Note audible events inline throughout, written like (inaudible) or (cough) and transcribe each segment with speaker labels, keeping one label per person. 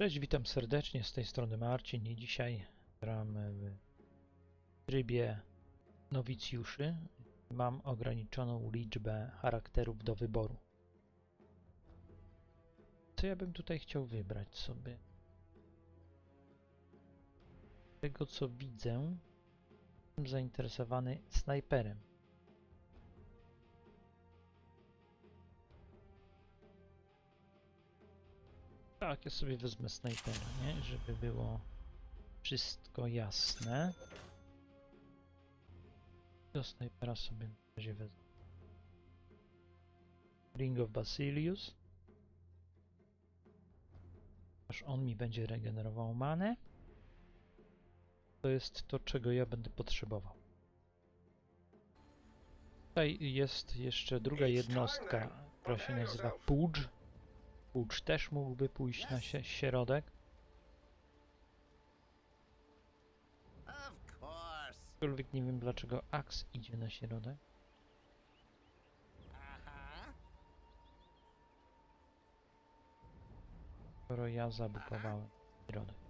Speaker 1: Cześć, witam serdecznie, z tej strony Marcin i dzisiaj gramy w trybie nowicjuszy. Mam ograniczoną liczbę charakterów do wyboru. Co ja bym tutaj chciał wybrać sobie? Z tego co widzę, jestem zainteresowany snajperem. Tak, ja sobie wezmę snajpera, nie? Żeby było wszystko jasne. Do snajpera sobie na razie wezmę. Ring of Basilius. Aż on mi będzie regenerował manę. To jest to, czego ja będę potrzebował. Tutaj jest jeszcze druga jednostka, która się nazywa Pudge. Pudge też mógłby pójść na środek. Aczkolwiek nie wiem dlaczego Axe idzie na środek. Skoro ja zabukowałem środek.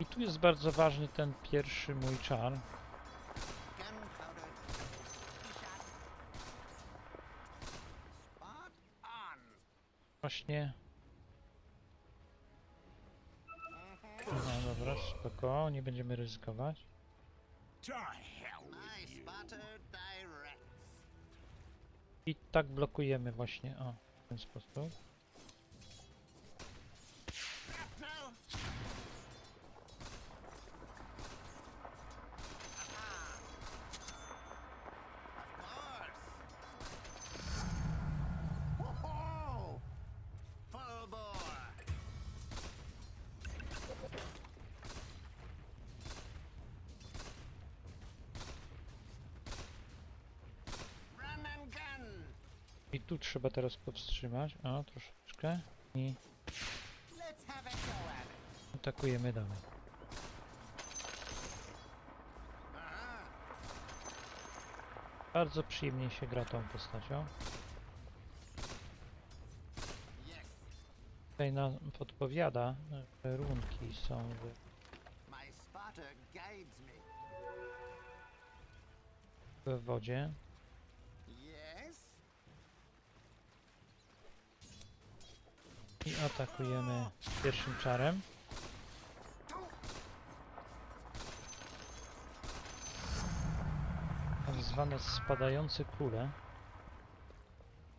Speaker 1: I tu jest bardzo ważny ten pierwszy mój czar. Właśnie. No dobra, spoko, nie będziemy ryzykować. I tak blokujemy właśnie, o, w ten sposób. Teraz powstrzymać, o, troszeczkę. I atakujemy dalej. Bardzo przyjemnie się gra tą postacią. Tutaj nam podpowiada, że runki są w w wodzie.
Speaker 2: Yes.
Speaker 1: I atakujemy pierwszym czarem. Tak zwane spadające kule.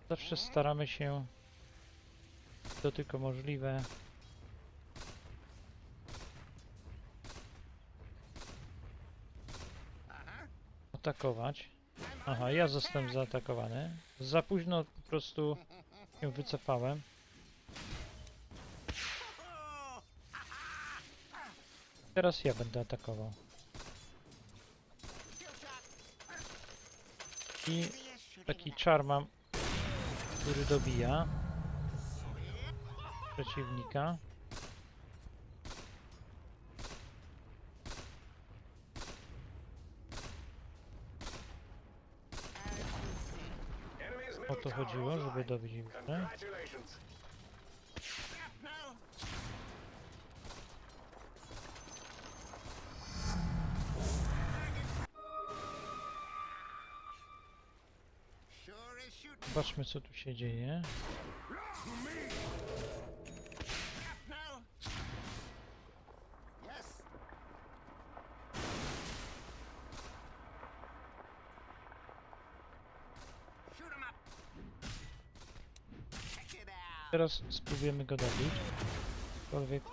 Speaker 1: Zawsze staramy się, to tylko możliwe, atakować. Aha, ja zostałem zaatakowany. Za późno po prostu się wycofałem. Teraz ja będę atakował. I taki czar mam, który dobija przeciwnika. O to chodziło, żeby dobić Zobaczmy co tu się dzieje. Teraz spróbujemy go dobić. Aczkolwiek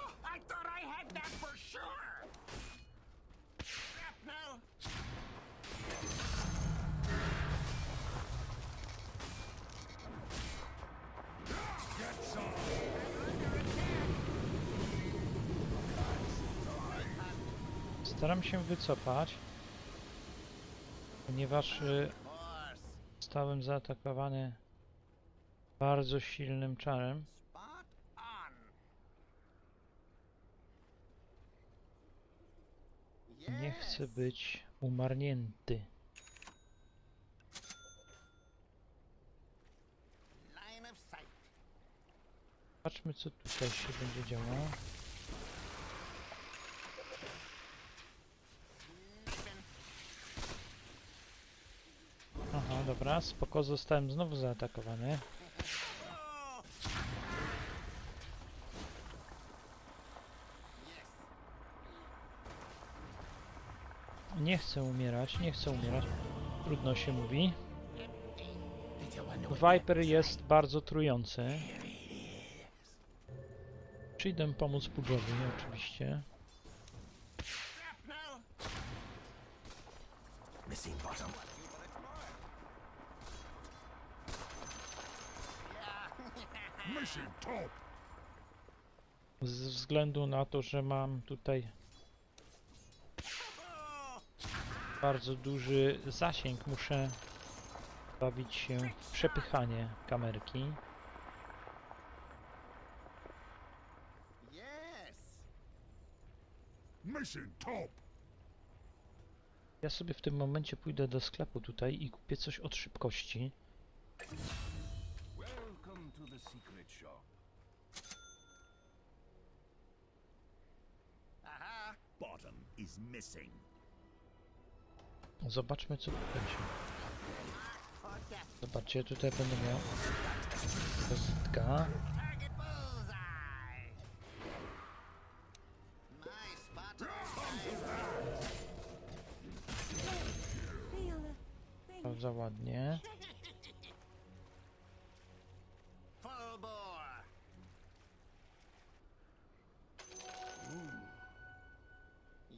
Speaker 1: staram się wycofać, ponieważ y, zostałem zaatakowany bardzo silnym czarem. Nie chcę być umarnięty. Patrzmy co tutaj się będzie działo.
Speaker 2: Sniping.
Speaker 1: Aha, dobra, spoko, zostałem znowu zaatakowany. Nie chcę umierać, nie chcę umierać. Trudno się mówi. Viper jest bardzo trujący. Przyjdę pomóc Pudżowi oczywiście.
Speaker 2: Shrapnel.
Speaker 3: Missing bottom.
Speaker 1: Ze względu na to, że mam tutaj bardzo duży zasięg, muszę bawić się w przepychanie kamerki. Ja sobie w tym momencie pójdę do sklepu tutaj i kupię coś od szybkości.
Speaker 3: Welcome to the secret shop.
Speaker 2: Aha.
Speaker 3: Bottom is missing.
Speaker 1: Zobaczmy co.
Speaker 2: For death.
Speaker 1: Zobaczcie, tutaj będę miał
Speaker 2: spot.
Speaker 1: Bardzo ładnie.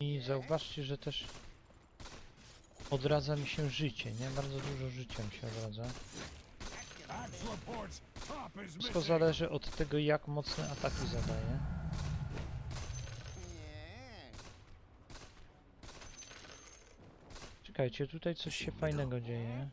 Speaker 1: I zauważcie, że też odradza mi się życie, nie? Bardzo dużo życia mi się odradza. Wszystko zależy od tego, jak mocne ataki zadaje. Czekajcie, tutaj coś się fajnego dzieje.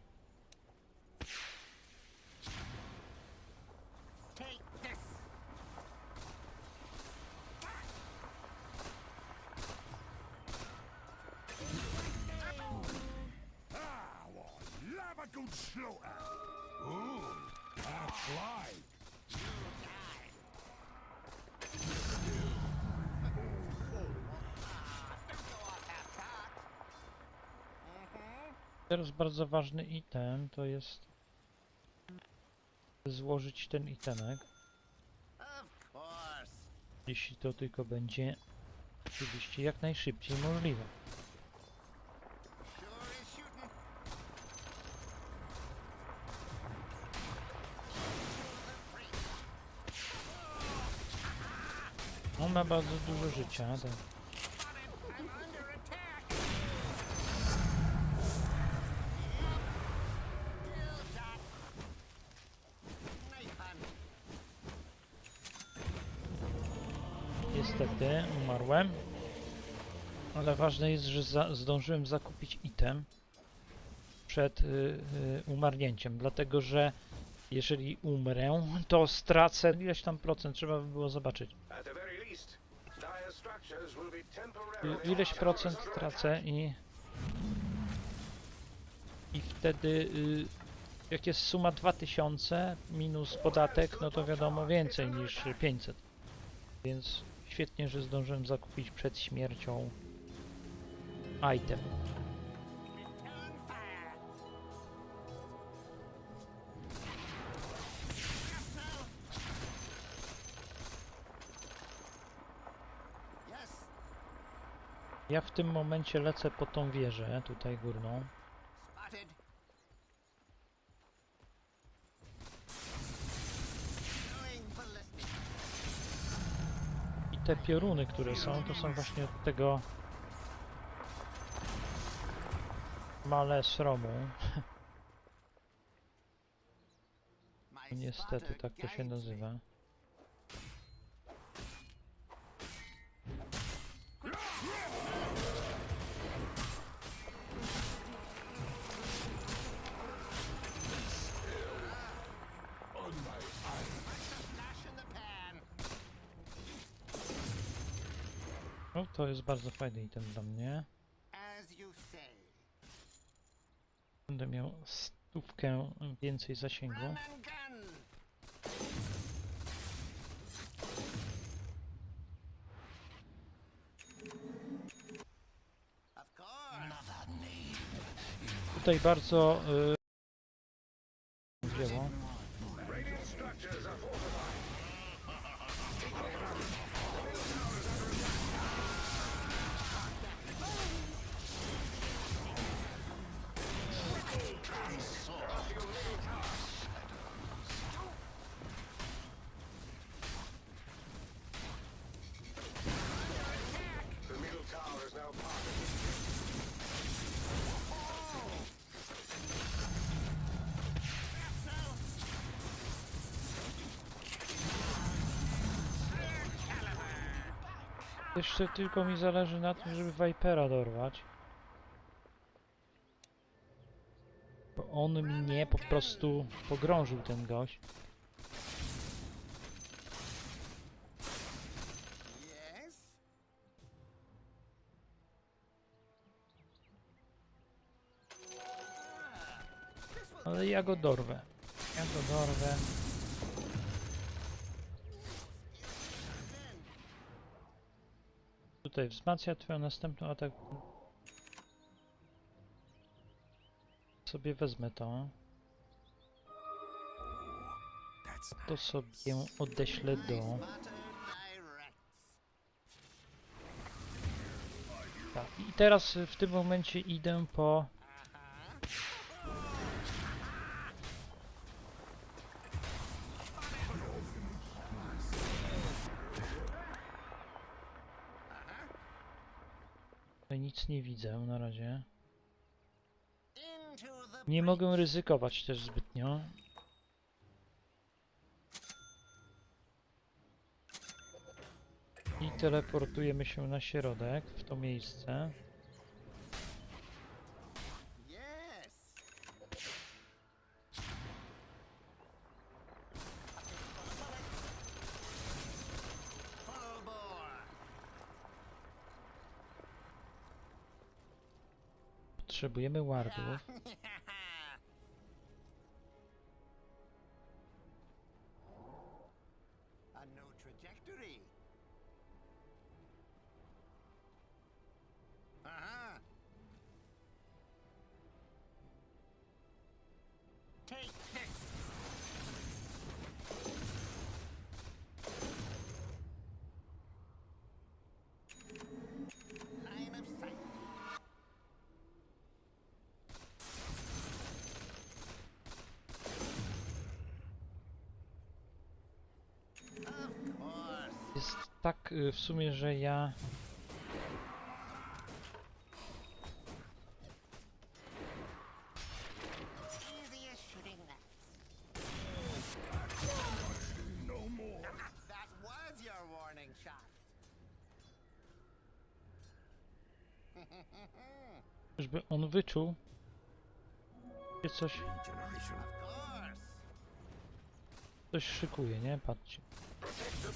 Speaker 1: Teraz bardzo ważny item to jest złożyć ten itemek, jeśli to tylko będzie oczywiście jak najszybciej możliwe. Bardzo dużo życia, tak. Niestety umarłem. Ale ważne jest, że za zdążyłem zakupić item przed y, y, umarnięciem, dlatego że jeżeli umrę, to stracę ileś tam procent, trzeba by było zobaczyć. Ileś procent tracę i i wtedy y, jak jest suma 2000 minus podatek, no to wiadomo więcej niż 500. Więc świetnie, że zdążyłem zakupić przed śmiercią item. Ja w tym momencie lecę po tą wieżę, tutaj górną. I te pioruny, które są, to są właśnie od tego malesromu.
Speaker 2: My (laughs)
Speaker 1: Niestety tak to się nazywa. No to jest bardzo fajny item dla mnie. Będę miał stówkę więcej zasięgu. Tutaj bardzo y, wzięło. Jeszcze tylko mi zależy na tym, żeby Vipera dorwać. Bo on mnie po prostu pogrążył ten gość. Ale ja go dorwę. Ja go dorwę. Tutaj wzmacnia twoją następną atak. Sobie wezmę to. To sobie odeślę do... Tak. I teraz w tym momencie idę po...
Speaker 2: Uh-huh.
Speaker 1: Tutaj nic nie widzę na razie. Nie mogę ryzykować też zbytnio. I teleportujemy się na środek, w to miejsce. Potrzebujemy wardów. Jest tak y, w sumie, że ja... Żeby on wyczuł... Coś, coś szykuje, nie? Patrzcie.
Speaker 3: To the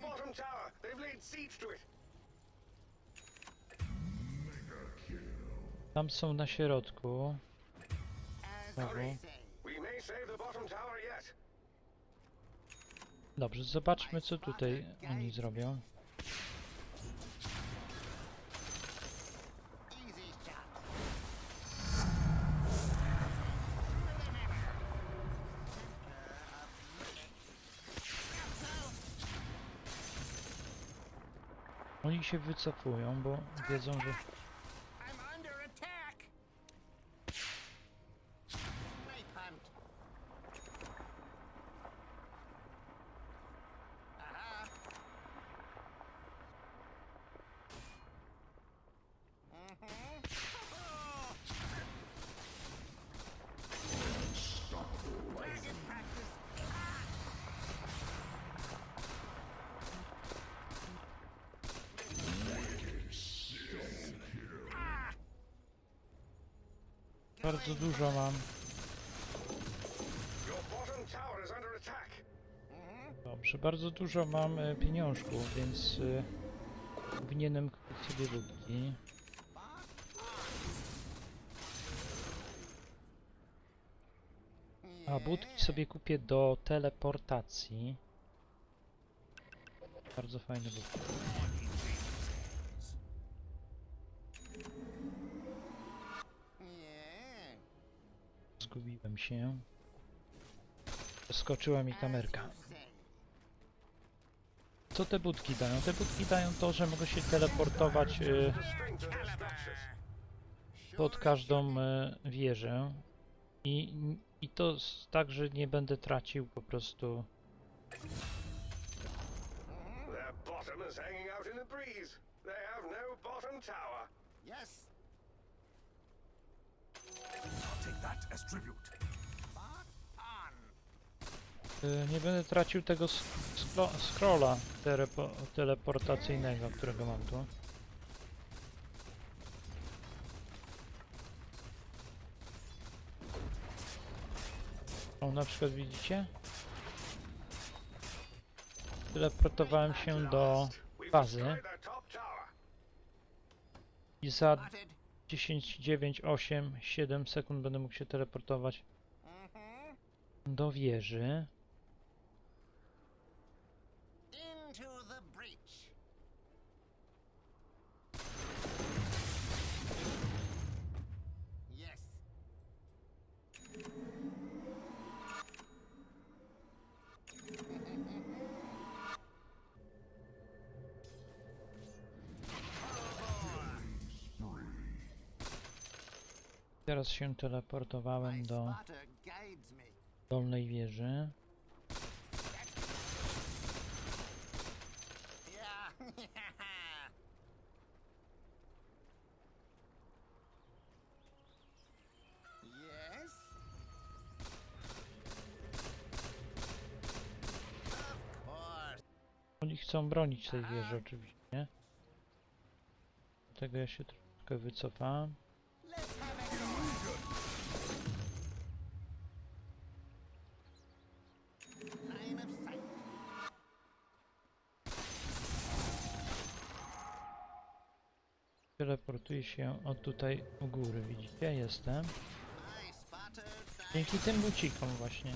Speaker 3: bottom tower. They've laid siege to it.
Speaker 1: Tam są na środku. Dobrze, zobaczmy co tutaj oni zrobią. Oni się wycofują, bo wiedzą, że... Bardzo dużo mam. Dobrze, bardzo dużo mam e, pieniążków, więc e, powinienem kupić sobie budki. A budki sobie kupię do teleportacji. Bardzo fajne budki. Zgubiłem się. Skoczyła mi kamerka. Co te budki dają? Te budki dają to, że mogę się teleportować
Speaker 3: structures.
Speaker 1: pod każdą e, wieżę. I, I to tak, że nie będę tracił po prostu
Speaker 3: Their bottom is hanging out in the breeze. They have no bottom tower.
Speaker 2: Yes.
Speaker 3: Take that as tribute.
Speaker 1: Y, Nie będę tracił tego sk- scrolla telepo teleportacyjnego, którego mam tu. O, na przykład widzicie? Teleportowałem się do bazy i za
Speaker 2: Spotted.
Speaker 1: 10, 9, 8, 7 sekund będę mógł się teleportować
Speaker 2: Mhm.
Speaker 1: do wieży. Teraz się teleportowałem do dolnej wieży. (laughs) Oni chcą bronić tej wieży oczywiście. Dlatego ja się troszkę wycofałem. Się od tutaj u góry, widzicie? Jestem.
Speaker 2: Spotted that.
Speaker 1: Dzięki tym bucikom właśnie.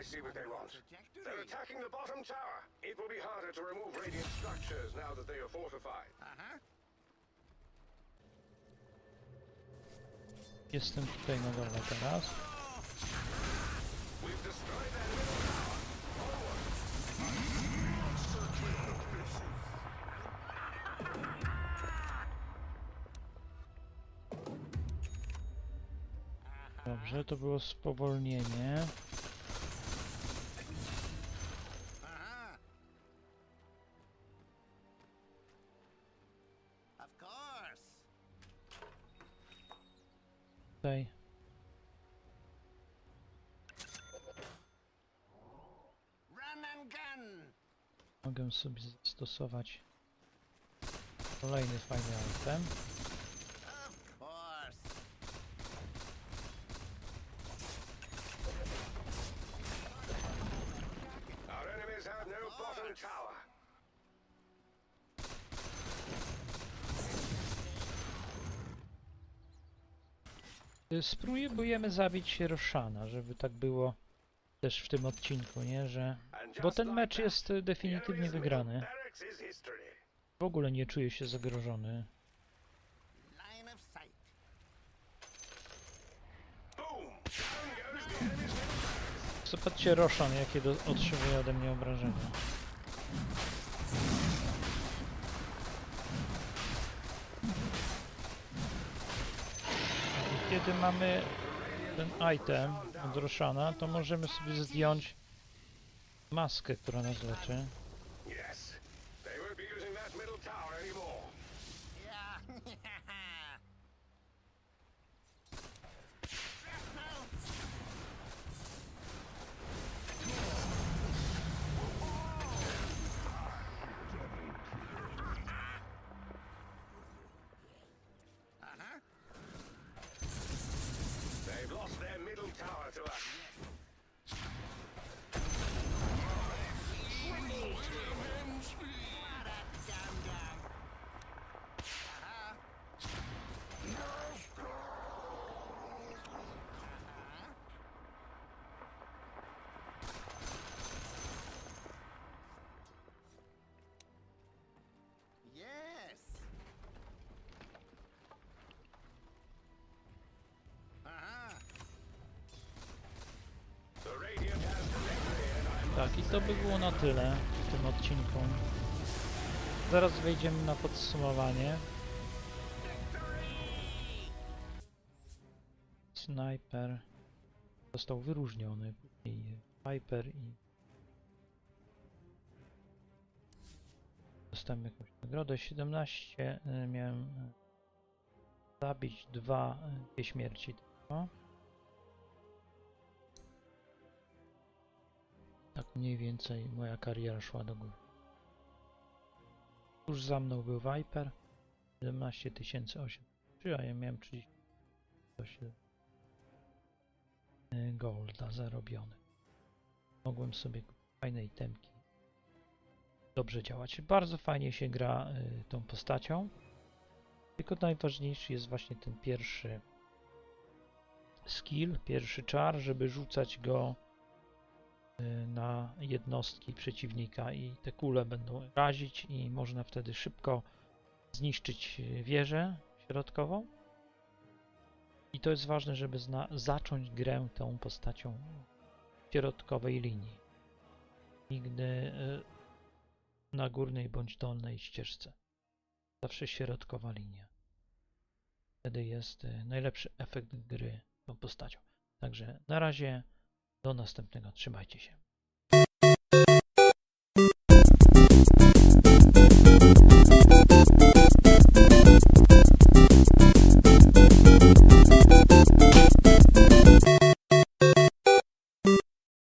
Speaker 3: I see what they want.
Speaker 2: Trajectory.
Speaker 3: They're attacking the bottom tower. It will be harder to remove radiant structures now that they are fortified.
Speaker 2: Uh-huh.
Speaker 1: Jestem tutaj na dole teraz. Dobrze, to było spowolnienie. Mogę sobie zastosować kolejny fajny item.
Speaker 3: No.
Speaker 1: Y, Spróbujemy zabić Roszana, żeby tak było też w tym odcinku, nie? Że... Bo ten mecz jest
Speaker 3: e,
Speaker 1: definitywnie wygrany. W ogóle nie czuję się zagrożony. Zobaczcie Roshan, jakie do, otrzymuje ode mnie obrażenia. I kiedy mamy ten item od Roshana, to możemy sobie zdjąć maskę, która nas leczy. Tak, i to by było na tyle w tym odcinku. Zaraz wejdziemy na podsumowanie. Sniper został wyróżniony. I Piper i dostałem jakąś nagrodę. 17 y, miałem zabić dwa, y, dwie śmierci tylko. Tak mniej więcej moja kariera szła do góry. Tuż za mną był Viper. 17 800, a ja miałem 38 y, golda zarobione. Mogłem sobie fajne itemki. Dobrze działać. Bardzo fajnie się gra y, tą postacią. Tylko najważniejszy jest właśnie ten pierwszy skill, pierwszy czar, żeby rzucać go na jednostki przeciwnika i te kule będą razić i można wtedy szybko zniszczyć y, wieżę środkową. I to jest ważne, żeby zacząć grę tą postacią środkowej linii. Nigdy y, na górnej bądź dolnej ścieżce. Zawsze środkowa linia. Wtedy jest y, najlepszy efekt gry tą postacią. Także na razie do następnego. Trzymajcie się.